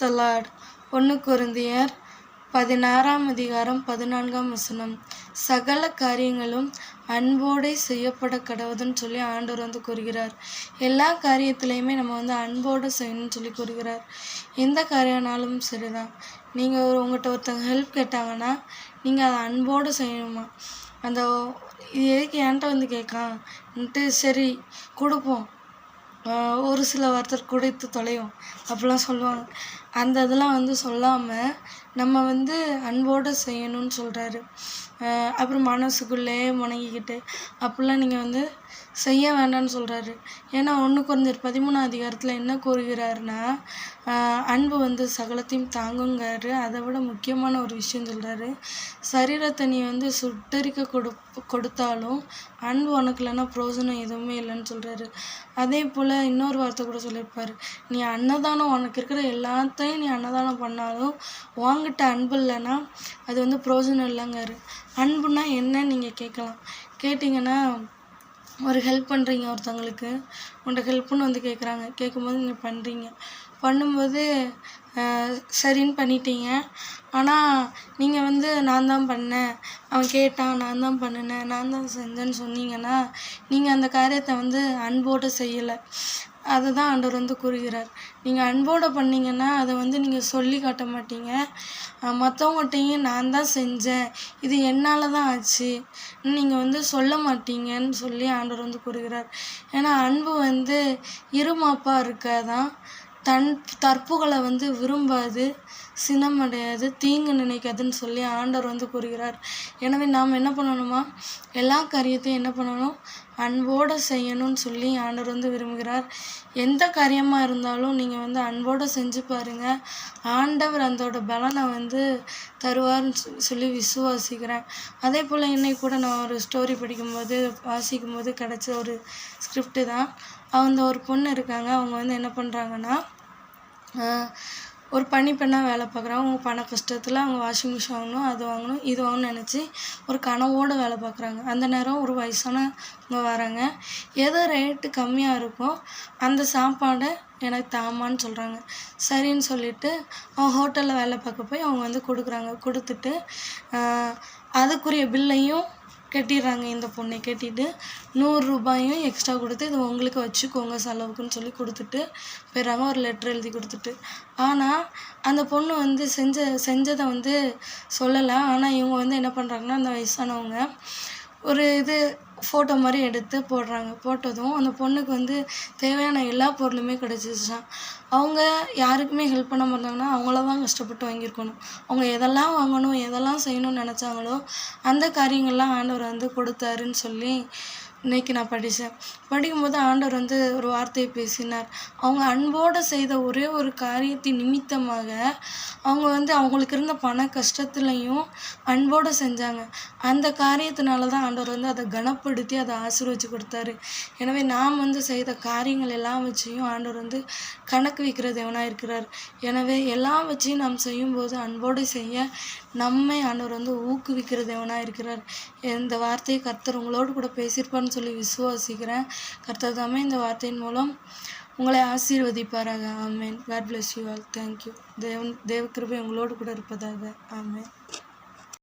த Lord ஒன்று குருந்தியர் பதினாறாம் அதிகாரம் பதினான்காம் வசனம். சகல காரியங்களும் அன்போடே செய்யப்பட கடவுதுன்னு சொல்லி ஆண்டவர் வந்து கூறுகிறார். எல்லா காரியத்திலையுமே நம்ம வந்து அன்போடு செய்யணும்னு சொல்லி கூறுகிறார். எந்த காரியம்னாலும் சரிதான். நீங்கள் ஒரு உங்கள்கிட்ட ஒருத்தவங்க ஹெல்ப் கேட்டாங்கன்னா நீங்கள் அதை அன்போடு செய்யணுமா? அந்த இது எதுக்கு என்கிட்ட வந்து கேட்கான்ட்டு சரி கொடுப்போம். ஒரு சில வார்த்தை குடைத்து தொலையும். அப்படிலாம் சொல்லுவாங்க. அந்த இதெல்லாம் வந்து சொல்லாமல் நம்ம வந்து அன்போடு செய்யணும்னு சொல்கிறாரு அப்புறம் மனசுக்குள்ளே முணங்கிக்கிட்டு அப்படிலாம் நீங்கள் வந்து செய்ய வேண்டாம்னு சொல்கிறாரு ஏன்னா ஒன்று குறைஞ்சர் பதிமூணாம் அதிகாரத்தில் என்ன கூறுகிறாருன்னா அன்பு வந்து சகலத்தையும் தாங்குங்கிறாரு அதை விட முக்கியமான ஒரு விஷயம் சொல்கிறாரு சரீரத்தை நீ வந்து சுட்டரிக்க கொடு கொடுத்தாலும் அன்பு உனக்கு இல்லைன்னா பிரோஜனம் எதுவுமே இல்லைன்னு சொல்கிறாரு அதே போல் இன்னொரு வார்த்தை கூட சொல்லியிருப்பார். நீ அன்னதானம் உனக்கு இருக்கிற எல்லாத்தையும் நீ அன்னதானம் பண்ணாலும் வாங்கிட்ட அன்பு இல்லைன்னா அது வந்து பிரோஜனம் இல்லைங்காரு. அன்புனா என்னன்னு நீங்கள் கேட்கலாம். கேட்டிங்கன்னா ஒரு ஹெல்ப் பண்ணுறீங்க ஒருத்தவங்களுக்கு. உன்கிட்ட ஹெல்ப்புன்னு வந்து கேட்குறாங்க கேட்கும்போது நீங்கள் பண்ணுறீங்க பண்ணும்போது சரின்னு பண்ணிட்டீங்க. ஆனால் நீங்கள் வந்து நான் தான் பண்ணேன். அவன் கேட்டான் நான் தான் பண்ணினேன் நான் தான் செஞ்சேன்னு சொன்னீங்கன்னா நீங்கள் அந்த காரியத்தை வந்து அன்போடு செய்யலை. அதை தான் ஆண்டவர் வந்து கூறுகிறார். நீங்கள் அன்போடு பண்ணீங்கன்னா அதை வந்து நீங்கள் சொல்லி காட்ட மாட்டீங்க. மற்றவங்ககிட்டையும் நான் தான் செஞ்சேன். இது என்னால் தான் ஆச்சு. நீங்கள் வந்து சொல்ல மாட்டீங்கன்னு சொல்லி ஆண்டவர் வந்து கூறுகிறார். ஏன்னா அன்பு வந்து இருமாப்பாக இருக்காதான். தன் தற்புகளை வந்து விரும்பாது. சினம் அடையாது தீங்கு நினைக்காதுன்னு சொல்லி ஆண்டவர் வந்து கூறுகிறார். எனவே நாம் என்ன பண்ணணுமா? எல்லா காரியத்தையும் என்ன பண்ணணும்? அன்போடு செய்யணும்னு சொல்லி ஆண்டவர் வந்து விரும்புகிறார். எந்த காரியமாக இருந்தாலும் நீங்கள் வந்து அன்போடு செஞ்சு பாருங்கள் ஆண்டவர் அதோட பலனை வந்து தருவார்னு சொல்லி விசுவாசிக்கிறேன். அதே போல் இன்னைக்கு கூட நான் ஒரு ஸ்டோரி படிக்கும்போது வாசிக்கும்போது கிடச்ச ஒரு ஸ்கிரிப்டு தான். அந்த ஒரு பொண்ணு இருக்காங்க. அவங்க வந்து என்ன பண்ணுறாங்கன்னா ஒரு பணி பெண்ணாக வேலை பார்க்குறாங்க அவங்க பண கஷ்டத்தில் அவங்க வாஷிங் மிஷின் வாங்கணும் அது வாங்கணும் இது வாங்கணும்னு நினச்சி ஒரு கனவோடு வேலை பார்க்குறாங்க. அந்த நேரம் ஒரு வயசானவங்க வராங்க. எது ரேட்டு கம்மியாக இருக்கோ அந்த சாப்பாடை எனக்கு தாமான்னு சொல்கிறாங்க சரின்னு சொல்லிவிட்டு அவங்க ஹோட்டலில் வேலை பார்க்க போய் அவங்க வந்து கொடுக்குறாங்க. கொடுத்துட்டு அதுக்குரிய பில்லையும் கட்டிடுறாங்க இந்த பொண்ணை கட்டிட்டு நூறுரூபாயும் எக்ஸ்ட்ரா கொடுத்து இது உங்களுக்கு வச்சுக்கோங்க செலவுக்குன்னு சொல்லி கொடுத்துட்டு போயிடுறாங்க ஒரு லெட்ரு எழுதி கொடுத்துட்டு. ஆனால் அந்த பொண்ணு வந்து செஞ்ச செஞ்சதை வந்து சொல்லலை. ஆனால் இவங்க வந்து என்ன பண்ணுறாங்கன்னா அந்த வயசானவங்க ஒரு இது ஃபோட்டோ மாதிரி எடுத்து போடுறாங்க. போட்டதும் அந்த பொண்ணுக்கு வந்து தேவையான எல்லா பொருளுமே கிடச்சிச்சான் அவங்க யாருக்குமே ஹெல்ப் பண்ண மாட்டாங்கன்னா அவங்கள தான் கஷ்டப்பட்டு வாங்கியிருக்கணும். அவங்க எதெல்லாம் வாங்கணும் எதெல்லாம் செய்யணும்னு நினச்சாங்களோ அந்த காரியங்கள்லாம் ஆண்டவர் வந்து கொடுத்தாருன்னு சொல்லி இன்றைக்கி நான் படித்தேன் படிக்கும்போது ஆண்டவர் வந்து ஒரு வார்த்தையை பேசினார். அவங்க அன்போடு செய்த ஒரே ஒரு காரியத்தின் நிமித்தமாக அவங்க வந்து அவங்களுக்கு இருந்த பண கஷ்டத்துலையும் அன்போடு செஞ்சாங்க. அந்த காரியத்தினால தான் ஆண்டவர் வந்து அதை கனப்படுத்தி அதை ஆசீர்வச்சு கொடுத்தாரு. எனவே நாம் வந்து செய்த காரியங்கள் எல்லாம் வச்சையும் ஆண்டவர் வந்து கணக்கு வைக்கிற தேவனாக இருக்கிறார். எனவே எல்லாம் வச்சையும் நாம் செய்யும்போது அன்போடு செய்ய நம்மை ஆண்டவர் வந்து ஊக்குவிக்கிற தேவனாக இருக்கிறார். இந்த வார்த்தையை கர்த்தர் உங்களோடு கூட பேசியிருப்பான்னு சொல்லி விசுவாசிக்கிறேன். கர்த்தர் தாமே இந்த வார்த்தையின் மூலம் உங்களை ஆசீர்வதிப்பாராக. ஆமேன். God bless you all thank you தேவன் தேவ கிருபை உங்களோடு கூட இருப்பதாக. ஆமேன்.